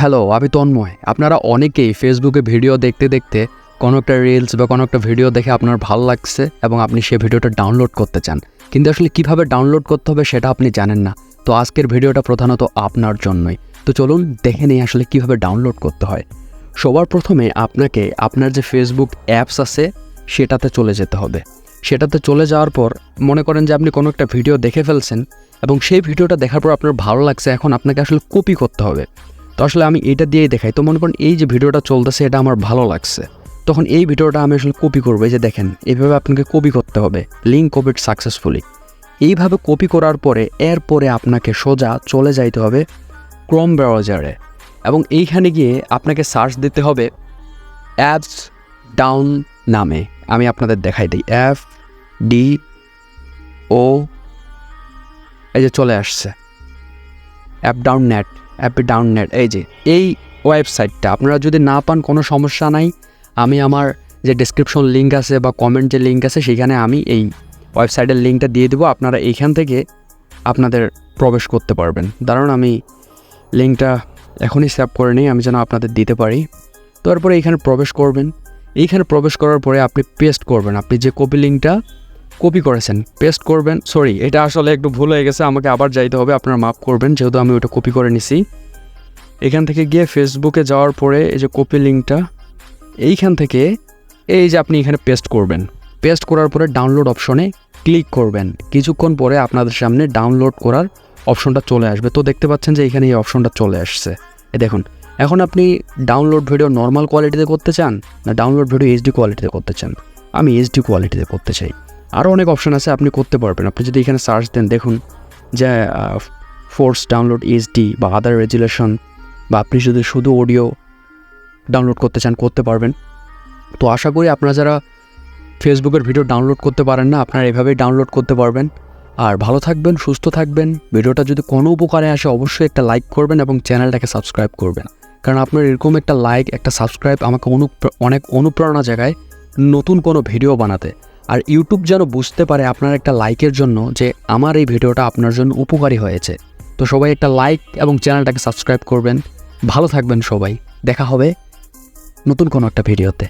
Hello আমি তন্ময়। আপনারা অনেকেই ফেসবুকে ভিডিও দেখতে দেখতে কোনো একটা রিলস বা কোনো একটা ভিডিও দেখে আপনার ভালো লাগছে এবং আপনি সেই ভিডিওটা ডাউনলোড করতে চান। কিন্তু আসলে কীভাবে ডাউনলোড করতে হবে সেটা আপনি জানেন না। তো আজকের ভিডিওটা প্রধানত আপনার জন্যই। তো চলুন দেখে নিই আসলে কীভাবে ডাউনলোড করতে হয়। সবার প্রথমে আপনাকে আপনার যে ফেসবুক অ্যাপস আছে, সেটাতে চলে যেতে হবে। সেটাতে চলে যাওয়ার পর মনে করেন যে আপনি কোনো একটা ভিডিও দেখে ফেলছেন এবং সেই ভিডিওটা দেখার পর আপনার ভালো লাগছে, এখন আপনাকে আসলে কপি করতে হবে। তো আসলে আমি এটা দিয়েই দেখাই। তো মনে করেন এই যে ভিডিওটা চলতেছে, এটা আমার ভালো লাগছে। তখন এই ভিডিওটা আমি আসলে কপি করব। এই যে দেখেন, এইভাবে আপনাকে কপি করতে হবে। লিঙ্ক কপিড সাকসেসফুলি এইভাবে কপি করার পরে, এরপরে আপনাকে সোজা চলে যাইতে হবে ক্রোম ব্রাউজারে এবং এইখানে গিয়ে আপনাকে সার্চ দিতে হবে অ্যাপস ডাউন নামে। আমি আপনাদের দেখাই দিই। এফ ডি ও এই যে চলে আসছে। App down net app down net এই যে, এই ওয়েবসাইটটা আপনারা যদি না পান, কোনো সমস্যা নাই। আমি আমার যে ডিসক্রিপশন লিঙ্ক আছে বা কমেন্ট যে লিঙ্ক আছে, সেখানে আমি এই ওয়েবসাইটের লিঙ্কটা দিয়ে দেবো। আপনারা এইখান থেকে আপনাদের প্রবেশ করতে পারবেন। দাঁড়ান আমি লিঙ্কটা এখনই সেভ করে নিই, আমি যেন আপনাদের দিতে পারি। তারপরে এইখানে প্রবেশ করবেন। এইখানে প্রবেশ করার পরে আপনি পেস্ট করবেন। আপনি যে কপি লিঙ্কটা কপি করেছেন পেস্ট করবেন সরি এটা আসলে একটু ভুল হয়ে গেছে, আমাকে আবার যাইতে হবে, আপনারা মাফ করবেন, যেহেতু আমি ওটা কপি করে নিছি। এখান থেকে গিয়ে ফেসবুকে যাওয়ার পরে এই যে কপি লিঙ্কটা এইখান থেকে এই যে আপনি এখানে পেস্ট করবেন। পেস্ট করার পরে ডাউনলোড অপশনে ক্লিক করবেন। কিছুক্ষণ পরে আপনাদের সামনে ডাউনলোড করার অপশনটা চলে আসবে। তো দেখতে পাচ্ছেন যে এখানে এই অপশনটা চলে আসছে। এ দেখুন, এখন আপনি ডাউনলোড ভিডিও নর্মাল কোয়ালিটিতে করতে চান, না ডাউনলোড ভিডিও এইচডি কোয়ালিটিতে করতে চান? আমি এইচডি কোয়ালিটিতে করতে চাই। আরও অনেক অপশান আছে আপনি করতে পারবেন। আপনি যদি এখানে সার্চ দেন, দেখুন যে ফোর্স ডাউনলোড এইচডি বা আদার রেজুলেশন বা আপনি যদি শুধু অডিও ডাউনলোড করতে চান, করতে পারবেন। তো আশা করি আপনারা যারা ফেসবুকের ভিডিও ডাউনলোড করতে পারেন না, আপনারা এভাবেই ডাউনলোড করতে পারবেন। আর ভালো থাকবেন, সুস্থ থাকবেন। ভিডিওটা যদি কোনো উপকারে আসে, অবশ্যই একটা লাইক করবেন এবং চ্যানেলটাকে সাবস্ক্রাইব করবেন। কারণ আপনার এরকম একটা লাইক একটা সাবস্ক্রাইব আমাকে অনু অনেক অনুপ্রেরণা জায়গায় নতুন কোনো ভিডিও বানাতে। আর ইউটিউব যেন বুঝতে পারে আপনার একটা লাইকের জন্য যে আমার এই ভিডিওটা আপনার জন্য উপকারী হয়েছে। তো সবাই একটা লাইক এবং চ্যানেলটাকে সাবস্ক্রাইব করবেন। ভালো থাকবেন সবাই। দেখা হবে নতুন কোনো একটা ভিডিওতে